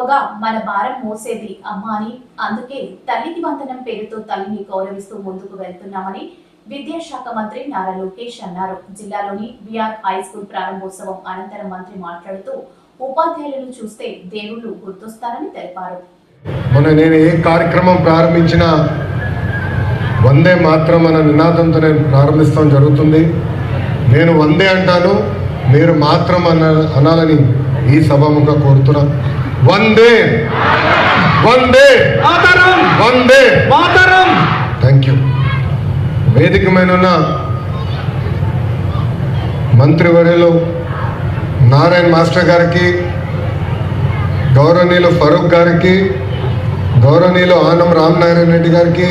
ఎక్కువగా మన భారం మోసేది అమ్మ అని. అందుకే తల్లికి వందనం పేరుతో తల్లిని గౌరవిస్తూ ముందుకు వెళ్తున్నామని విద్యాశాఖ మంత్రి నారా లోకేష్ అన్నారు. జిల్లాలోని విఆర్ హై స్కూల్ ప్రారంభోత్సవం అనంతరం మంత్రి మాట్లాడుతూ ఉపాధ్యాయులను చూస్తే దేవుళ్ళు గుర్తొస్తారని తెలిపారు. మొన్న నేను ఏ కార్యక్రమం ప్రారంభించినా వందే మాత్రం అన్న నినాదంతో నేను ప్రారంభిస్తాం జరుగుతుంది. నేను వందే అంటాను మీరు మాత్రం అన్న అనాలని ఈ సభాముఖంగా కోరుతున్నా. వందే. వందే. మాతరం వందే. Mataram thank you. వేదిక మీద ఉన్న మంత్రివర్యులు నారాయణ మాస్టర్ గారికి గౌరవనీయులు ఫరూక్ గారికి గౌరవనీయులు ఆనం రామనారాయణ రెడ్డి గారికి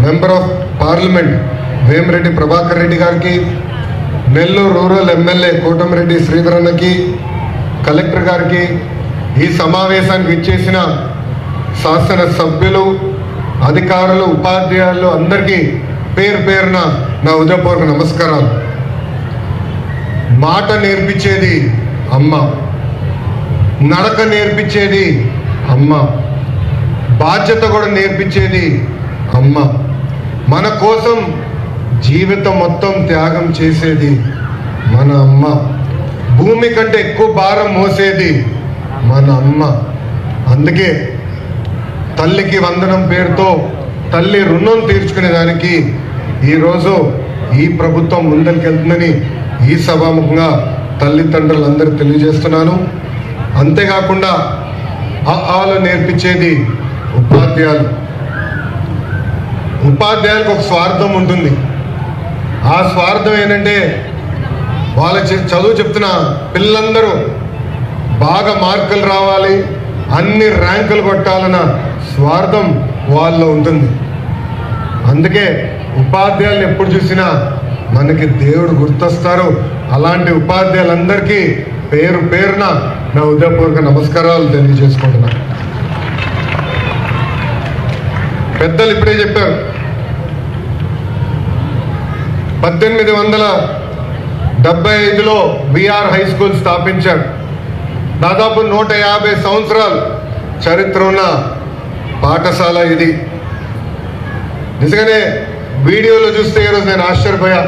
member of parliament Vemireddy Prabhakar Reddy గారికి నెల్లూరు రూరల్ ఎమ్మెల్యే కోటమిరెడ్డి శ్రీధరన్నకి కలెక్టర్ గారికి ఈ సమావేశానికి ఇచ్చేసిన శాసన సభ్యులు అధికారులు ఉపాధ్యాయులు అందరికీ పేరు పేరున నా ఉదయపూర్వక నమస్కారాలు. మాట నేర్పించేది అమ్మ. నడక నేర్పించేది అమ్మ. బాధ్యత కూడా నేర్పించేది అమ్మ. మన కోసం జీవితం మొత్తం త్యాగం చేసేది మన అమ్మ. భూమి కంటే ఎక్కువ భారం మోసేది మన అమ్మ. అందుకే తల్లికి వందనం పేరుతో తల్లి రుణం తీర్చుకునే దానికి ఈరోజు ఈ ప్రభుత్వం ముందరికెళ్తుందని ఈ సభాముఖంగా తల్లిదండ్రులందరూ తెలియజేస్తున్నాను. అంతేకాకుండా ఆ ఆలు నేర్పించేది ఉపాధ్యాయులు. ఉపాధ్యాయులకు ఒక స్వార్థం ఉంటుంది. ఆ స్వార్థం ఏంటంటే వాళ్ళ చదువు చెప్తున్న పిల్లలందరూ బాగా మార్కులు రావాలి అన్ని ర్యాంకులు కొట్టాలన్న స్వార్థం వాళ్ళలో ఉంటుంది. అందుకే ఉపాధ్యాయులను ఎప్పుడు చూసినా మనకి దేవుడు గుర్తొస్తారు. అలాంటి ఉపాధ్యాయులందరికీ పేరు పేరున నా ఉదయపూర్వక నమస్కారాలు తెలియజేసుకుంటున్నా. పెద్దలు ఇప్పుడే చెప్పారు. పద్దెనిమిది వందల డెబ్బై ఐదులో విఆర్ హై స్కూల్ స్థాపించాడు దాదాపు నూట యాభై సంవత్సరాలు చరిత్ర ఉన్న పాఠశాల ఇది. నిజంగానే వీడియోలో చూస్తే ఈరోజు నేను ఆశ్చర్యపోయా.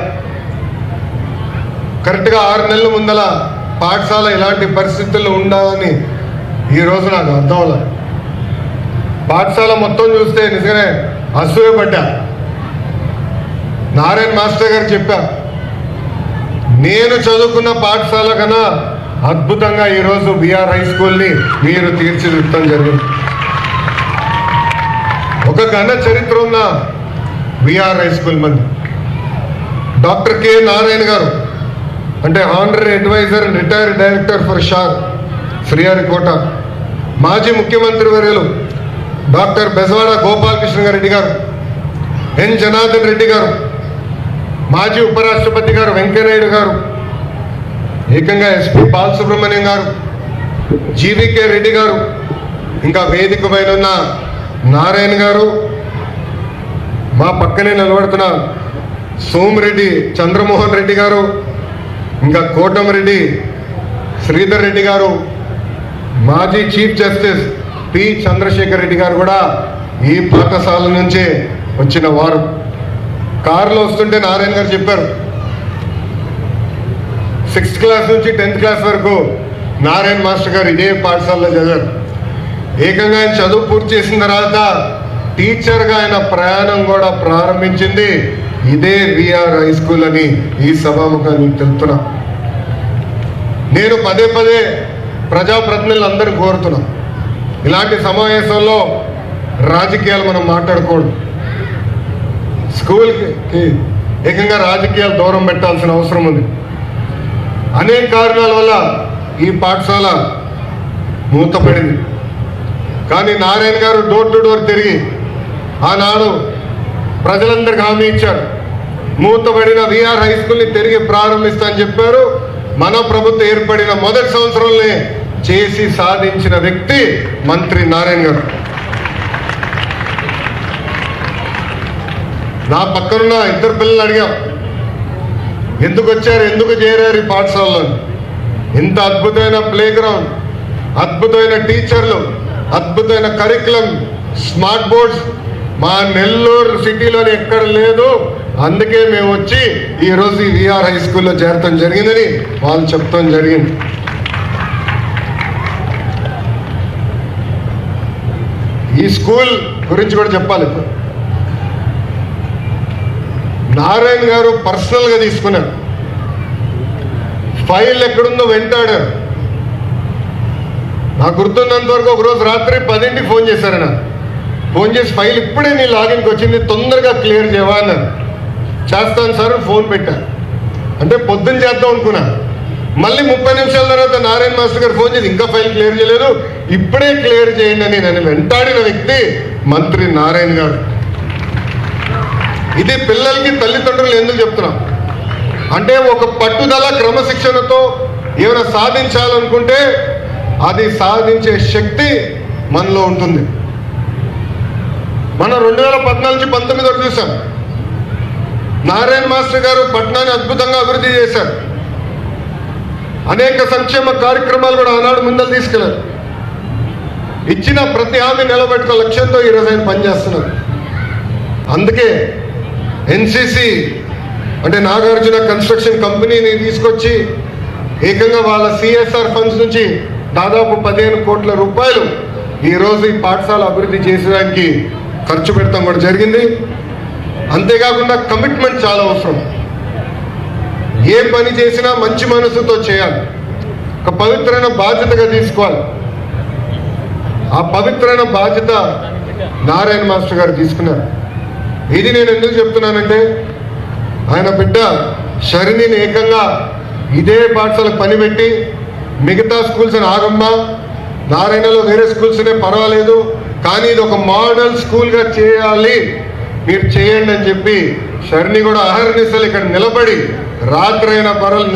కరెక్ట్గా ఆరు నెలల ముందల పాఠశాల ఇలాంటి పరిస్థితుల్లో ఉండాలని ఈ నాకు అర్థం అవ్వలే. పాఠశాల మొత్తం చూస్తే నిజంగానే అసూయపడ్డా. నారాయణ మాస్టర్ గారు చెప్పా నేను చదువుకున్న పాఠశాల కన్నా అద్భుతంగా ఈరోజు బీఆర్ హై స్కూల్ని మీరు తీర్చిదిద్దడం జరిగింది. ఒక ఘన చరిత్ర ఉన్న విఆర్ హై స్కూల్ మంది. డాక్టర్ కె నారాయణ గారు అంటే honorary adviser and retired director for SHAR Sriharikota మాజీ ముఖ్యమంత్రి వర్యులు డాక్టర్ బెజవాడ గోపాలకృష్ణ రెడ్డి గారు ఎన్ జనార్దన్ రెడ్డి గారు మాజీ ఉపరాష్ట్రపతి గారు వెంకయ్యనాయుడు గారు ఏకంగా ఎస్పి బాలసుబ్రహ్మణ్యం గారు జీవికే రెడ్డి గారు ఇంకా వేదిక పైన ఉన్న నారాయణ గారు మా పక్కనే నిలబడుతున్న సోమిరెడ్డి చంద్రమోహన్ రెడ్డి గారు ఇంకా కోటమిరెడ్డి శ్రీధర్ రెడ్డి గారు మాజీ chief justice P Chandrasekhar Reddy garu కూడా ఈ పాఠశాల నుంచే వచ్చిన వారు. కారులో వస్తుంటే నారాయణ గారు చెప్పారు సిక్స్త్ క్లాస్ నుంచి టెన్త్ క్లాస్ వరకు నారాయణ మాస్టర్ గారు ఇదే పాఠశాలలో చదివారు. ఏకంగా ఆయన చదువు పూర్తి చేసిన తర్వాత టీచర్గా ఆయన ప్రయాణం కూడా ప్రారంభించింది. ఇదే విఆర్ హై స్కూల్ అని ఈ సభాముఖాన్ని తెలుపుతున్నా. నేను పదే పదే ప్రజాప్రతినిధులందరూ కోరుతున్నా. ఇలాంటి సమావేశంలో రాజకీయాలు మనం మాట్లాడకూడదు. స్కూల్కి ఏకంగా రాజకీయాలు దూరం పెట్టాల్సిన అవసరం ఉంది. అనేక కారణాల వల్ల ఈ పాఠశాల మూతపడింది. కానీ నారాయణ గారు డోర్ టు డోర్ తిరిగి ఆనాడు ప్రజలందరికీ హామీ ఇచ్చారు. మూతబడిన విఆర్ హై స్కూల్ని తిరిగి ప్రారంభిస్తా అని చెప్పారు. మన ప్రభుత్వం ఏర్పడిన మొదటి సంవత్సరంలోనే చేసి సాధించిన వ్యక్తి మంత్రి నారాయణ గారు. నా పక్కనున్న ఇద్దరు పిల్లలు అడిగాం. ఎందుకు వచ్చారు? ఎందుకు చేరారు ఈ పాఠశాలలో? ఇంత అద్భుతమైన ప్లే గ్రౌండ్ అద్భుతమైన టీచర్లు అద్భుతమైన కరికులం స్మార్ట్ బోర్డ్స్ మా నెల్లూరు సిటీలోనే ఎక్కడ లేదు. అందుకే మేము వచ్చి ఈరోజు ఈ విఆర్ హై స్కూల్లో చేరటం జరిగిందని వాళ్ళు చెప్తాం జరిగింది. ఈ స్కూల్ గురించి కూడా చెప్పాలి ఇప్పుడు. నారాయణ గారు పర్సనల్గా తీసుకున్నారు. ఫైల్ ఎక్కడుందో వెంటాడారు. నాకు గుర్తున్నంత వరకు ఒక రోజు రాత్రి పదింటికి ఫోన్ చేశారు నాకు ఫోన్ చేసి ఫైల్ ఇప్పుడే నీ లాగిన్కి వచ్చింది తొందరగా క్లియర్ చేయవా అన్నారు. చేస్తాను సార్ ఫోన్ పెట్టాను అంటే పొద్దున్న చేద్దాం అనుకున్నా. మళ్ళీ ముప్పై నిమిషాల తర్వాత నారాయణ మాస్టర్ గారు ఫోన్ చేసి ఇంకా ఫైల్ క్లియర్ చేయలేదు. ఇప్పుడే క్లియర్ చేయండి అని నన్ను వెంటాడిన వ్యక్తి మంత్రి నారాయణ గారు. ఇది పిల్లలకి తల్లిదండ్రులు ఎందుకు చెప్తున్నాం? అంటే ఒక పట్టుదల క్రమశిక్షణతో ఏమైనా సాధించాలనుకుంటే అది సాధించే శక్తి మనలో ఉంటుంది. మనం రెండు వేల పద్నాలుగు పంతొమ్మిది వరకు చూసాం. నారాయణ మాస్టర్ గారు పట్టణాన్ని అద్భుతంగా అభివృద్ధి చేశారు. అనేక సంక్షేమ కార్యక్రమాలు కూడా ఆనాడు ముందలు తీసుకెళ్ళారు. ఇచ్చిన ప్రతి హామీ నిలబెట్టుకో లక్ష్యంతో ఈరోజు ఆయన పనిచేస్తున్నారు. అందుకే ఎన్సిసి అంటే నాగార్జున కన్స్ట్రక్షన్ కంపెనీని తీసుకొచ్చి ఏకంగా వాళ్ళ సిఎస్ఆర్ ఫండ్స్ నుంచి దాదాపు పదిహేను కోట్ల రూపాయలు ఈరోజు ఈ పాఠశాల అభివృద్ధి చేసేదానికి ఖర్చు పెడతాం కూడా జరిగింది. అంతేకాకుండా కమిట్మెంట్ చాలా అవసరం. ఏ పని చేసినా మంచి మనసుతో చేయాలి. ఒక పవిత్రమైన బాధ్యతగా తీసుకోవాలి. ఆ పవిత్రమైన బాధ్యత నారాయణ మాస్టర్ గారు తీసుకున్నారు. ఇది నేను ఎందుకు చెప్తున్నానంటే ఆయన బిడ్డ షరిని ఏకంగా ఇదే పాఠశాలకు పని పెట్టి మిగతా స్కూల్స్ అని ఆగమ్మ. నారాయణలో వేరే స్కూల్స్నే పర్వాలేదు కానీ ఇది ఒక మోడల్ స్కూల్గా చేయాలి. మీరు చేయండి అని చెప్పి శరణి కూడా అహర్నిశలు ఇక్కడ నిలబడి రాత్రైన పరలు